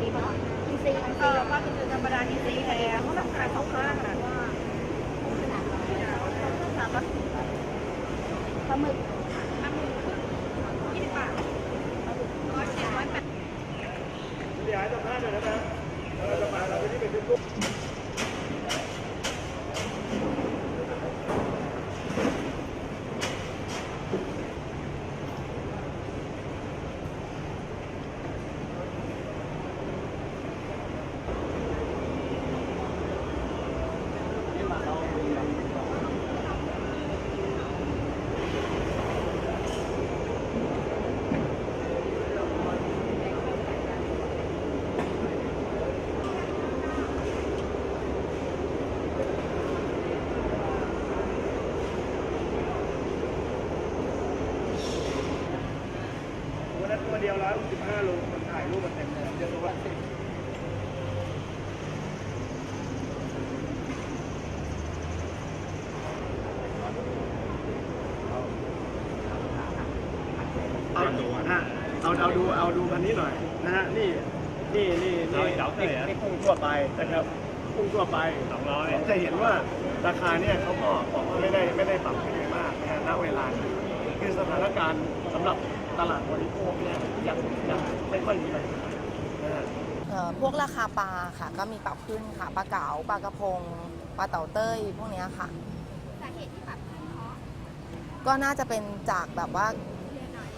ดีป่ะอินซีอินเอซีอป้าตัวธรรมดาที่สีแดงเขาต้องขาเขาค้าขนาดว่าขนาดไหนามร้อยปลาหมึกอันหนึ่งยี่สิบบาทร้อยเจ็ดร้อยแปดเดี๋ยวให้สัมภาหน่อยนะครับเราจะมาเราไปที่เป็นทุกวั ตัวเดียวร้อยสิบห้าโลมันถ่ายรูปมันเต็มเลยเยอะกว่าเอาดูนะเอาเอาดูเอาดูคันนี้หน่อยนะฮะนี่นี่นี่นี่นี่นี่กุ้งทั่วไปนะครับกุ้งทั่วไปสองร้อยจะเห็นว่าราคาเนี่ยเขาก็บอกว่าไม่ได้ไม่ได้ปรับขึ้นมากนะฮะณเวลานี้ คือสถานการณ์สำหรับตลาดบริโภคเนี่ยยังยังไม่ค่อยมีอะไรนะฮะเอ่อพวกราคาปลาค่ะก็มีปรับขึ้นค่ะปลาเก๋าปลากระพงปลาเต่าเต้ยพวกเนี้ยค่ะสาเหตุที่ปรับขึ้นเพราะก็น่าจะเป็นจากแบบว่า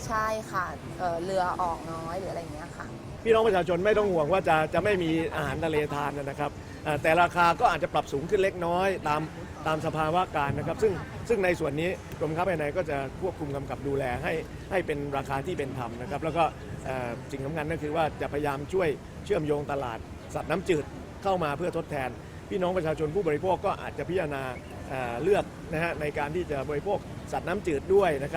ใช่ค่ะเอ่อเรือออกน้อยหรืออะไรอย่างเงี้ยค่ะ พี่น้องประชาชนไม่ต้องห่วงว่าจะจะไม่มีอาหารทะเลทานนะครับเอ่อแต่ราคาก็อาจจะปรับสูงขึ้นเล็กน้อย ตามตามสภาวะการนะครับ ซึ่งซึ่งในส่วนนี้กรมค้าภายในก็จะควบคุมกำกับดูแลให้ให้เป็นราคาที่เป็นธรรมนะครับ แล้วก็เอ่อสิ่งสำคัญก็คือว่าจะพยายามช่วยเชื่อมโยงตลาด สัตว์น้ำจืดเข้ามาเพื่อทดแทน พี่น้องประชาชนผู้บริโภคก็อาจจะพิจารณาเอ่อเลือกนะฮะในการที่จะบริโภคสัตว์น้ำจืดด้วยนะครับ